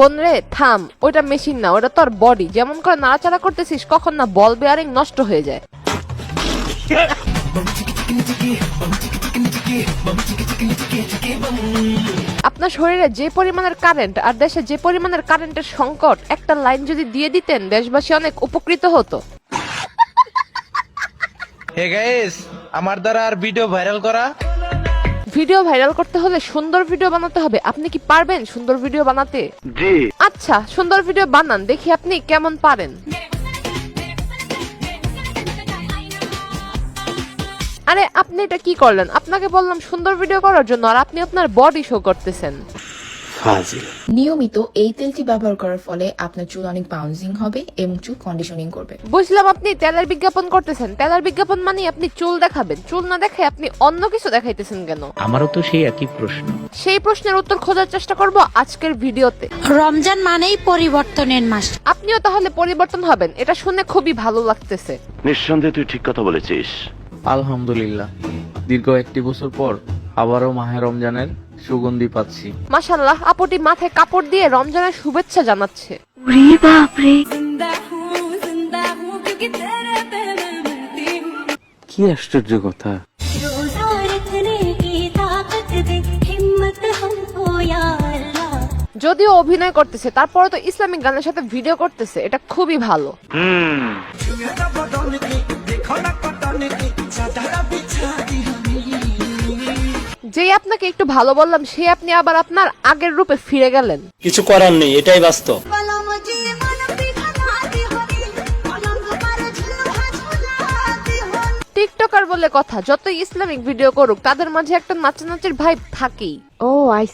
বোন রে থাম ওটা মেশিন না ওটা তোর বডি যেমন করে নাড়াচাড়া করতেছিস, কখন না বল বেয়ারিং নষ্ট হয়ে যায়। আপনার শরীরে যে পরিমাণের কারেন্ট আর দেশে যে পরিমাণের কারেন্টের সংকট, একটা লাইন যদি দিয়ে দিতেন, দেশবাসী অনেক উপকৃত হতো। আমার দ্বারা আর ভিডিও ভাইরাল করা? ভিডিও ভাইরাল করতে হলে সুন্দর ভিডিও বানাতে হবে। আপনি কি পারবেন সুন্দর ভিডিও বানাতে? জি। আচ্ছা সুন্দর ভিডিও বানান দেখি আপনি কেমন পারেন। আরে আপনি এটা কি করলেন? আপনাকে বললাম সুন্দর ভিডিও করার জন্য আর আপনি আপনার বডি শো করতেছেন। ফাজিল। নিয়মিত এই তেলটি ব্যবহার করার ফলে আপনার চুল অনেক বাউন্সিং হবে এবং চুল কন্ডিশনিং করবে। বুঝলাম আপনি তেলের বিজ্ঞাপন করতেছেন। তেলের বিজ্ঞাপন মানে আপনি চুল দেখাবেন। চুল না দেখে আপনি অন্য কিছু দেখাইতেছেন কেন? আমারও তো সেই একই প্রশ্ন। সেই প্রশ্নের উত্তর খোঁজার চেষ্টা করব আজকের ভিডিওতে। রমজান মানেই পরিবর্তনের মাস। আপনিও তাহলে পরিবর্তন হবেন। এটা শুনে খুবই ভালো লাগতেছে। নিঃসন্দেহে তুই ঠিক কথা বলেছিস। আলহামদুলিল্লাহ। দীর্ঘ একটি বছর পর আবারও মাহে রমজানের সুগন্ধি পাচ্ছি। মাসাল্লাহ আপুটি মাথায় কাপড় দিয়ে রমজানের শুভেচ্ছা জানাচ্ছে। কি আশ্চর্য কথা। যদিও অভিনয় করতেছে তারপরে তো ইসলামিক গানের সাথে ভিডিও করতেছে এটা খুবই ভালো। যে আপনাকে একটু ভালো বললাম সে আপনি আবার আপনার আগের রূপে ফিরে গেলেন। কিছু করার নেই এটাই বাস্তব। টিকটকার বলে কথা যত ইসলামিক ভিডিও করুক তাদের মাঝে একটা নাচানাচির ভাইব থাকেই। ও আই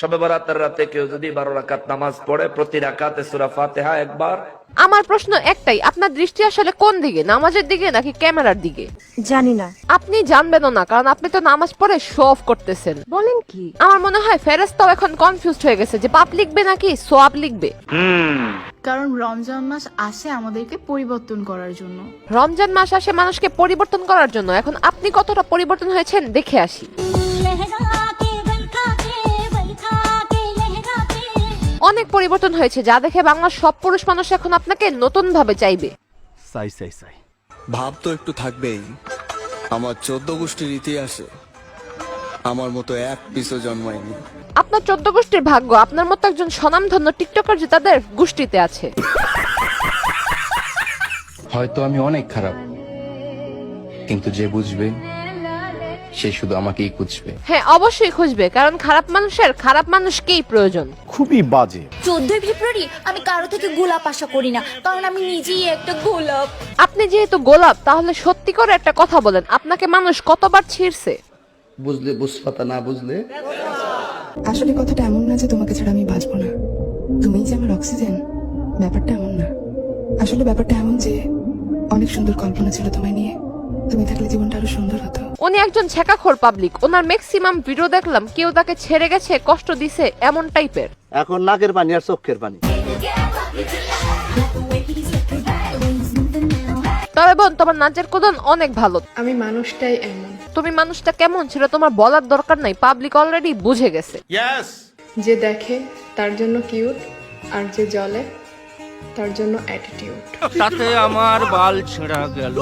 সবে বারাতের রাতে কেউ যদি বারো রাকাত নামাজ পড়ে প্রতি রাকাতে সুরা ফাতেহা একবার আমার প্রশ্ন একটাই আপনার দৃষ্টি আসলে কোন দিকে নামাজের দিকে নাকি ক্যামেরার দিকে? জানি না। আপনি জানবেনও না কারণ আপনি তো নামাজ পড়ে শো অফ করতেছেন। বলেন কি? আমার মনে হয় ফেরেস্তাও এখন কনফিউজড হয়ে গেছে যে পাপ লিখবে নাকি সোয়াব লিখবে। হুম। কারণ রমজান মাস আসে আমাদেরকে পরিবর্তন করার জন্য। রমজান মাস আসে মানুষকে পরিবর্তন করার জন্য। এখন আপনি কতটা পরিবর্তন হয়েছেন দেখে আসি। অনেক পরিবর্তন হয়েছে যা দেখে বাংলার সব পুরুষ মানুষ এখন আপনাকে নতুন ভাবে চাইবে। সাই সাই সাই। ভাব তো একটু থাকবেই। আমার চোদ্দ গোষ্ঠীর ইতিহাসে আমার মতো এক পিসও জন্মায়নি। আপনার চোদ্দ গোষ্ঠীর ভাগ্য আপনার মতো একজন স্বনামধন্য টিকটকার যে তাদের গোষ্ঠীতে আছে। হয়তো আমি অনেক খারাপ কিন্তু যে বুঝবে সে শুধু আমাকেই খুঁজবে। হ্যাঁ অবশ্যই খুঁজবে কারণ খারাপ মানুষের খারাপ মানুষকেই প্রয়োজন। খুবই বাজে। চোদ্দই ফেব্রুয়ারি আমি কারও থেকে গোলাপ আশা করি না কারণ আমি নিজেই একটা গোলাপ। আপনি যেহেতু গোলাপ তাহলে সত্যি করে একটা কথা বলেন আপনাকে মানুষ কতবার ছিঁড়ছে? বুঝলে বুঝপাতা না বুঝলে? আসলে কথাটা এমন না যে তোমাকে ছাড়া আমি বাঁচবো না। তুমিই যে আমার অক্সিজেন ব্যাপারটা এমন না। আসলে ব্যাপারটা এমন যে অনেক সুন্দর কল্পনা ছিল তোমায় নিয়ে। তুমি থাকলে জীবনটা আরও সুন্দর হতো। উনি একজন ছেকাখোর পাবলিক ওনার ম্যাক্সিমাম ভিডিও দেখলাম কেউ তাকে ছেড়ে গেছে কষ্ট দিছে এমন টাইপের এখন নাকের পানি আর চোখের পানি। তবে বোন তোমার নাচের কোদন অনেক ভালো। আমি মানুষটাই এমন। তুমি মানুষটা কেমন ছিল তোমার বলার দরকার নাই পাবলিক অলরেডি বুঝে গেছে। যে দেখে তার জন্য কিউট আর যে জলে তার জন্য অ্যাটিটিউড তাতে আমার বাল ছেঁড়া গেল।